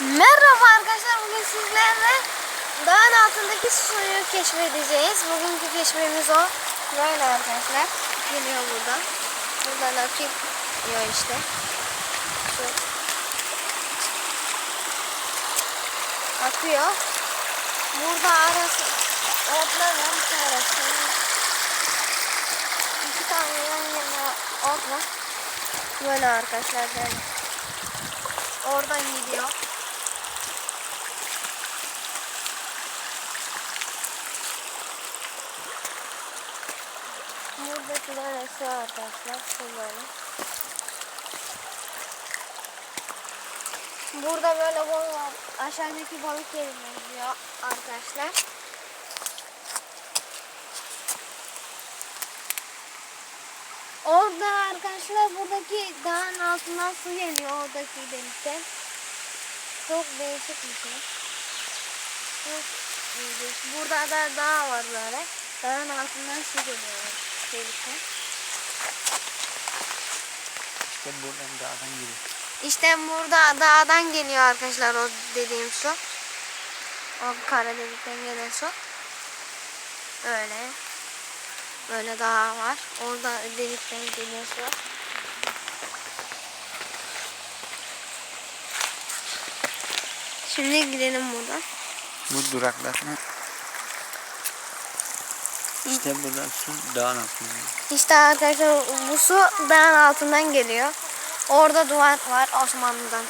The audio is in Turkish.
Merhaba arkadaşlar bugün sizlerle dağın altındaki suyu keşfedeceğiz. Bugünkü keşfimiz o. Böyle arkadaşlar. Geliyor buradan. Buradan akıyor işte. Su. Akıyor. Burada arası otlar var. Bir tanesi. İki tane yan yana ot var. Böyle arkadaşlar böyle. Oradan gidiyor. Burada filan su arkadaşlar. Böyle. Burada böyle bol var. Aşağıdaki balık yerine gidiyor arkadaşlar. Orada arkadaşlar buradaki dağın altından su geliyor oradaki denizden. Çok değişik bir şey. Çok ilginç. Burada da dağ var böyle. Dağın altından su geliyor. Delikten. İşte buradan dağdan giriyor. İşte burada dağdan geliyor arkadaşlar o dediğim su. O kara delikten gelen su. Böyle. Böyle dağ var. Orada delikten geliyor su. Şimdi gidelim buradan. Bu duraklatma. İşte buradan su dağın giriyor. İşte arkadaşlar bu su dağın altından geliyor. Orada duvar var Osmanlı'dan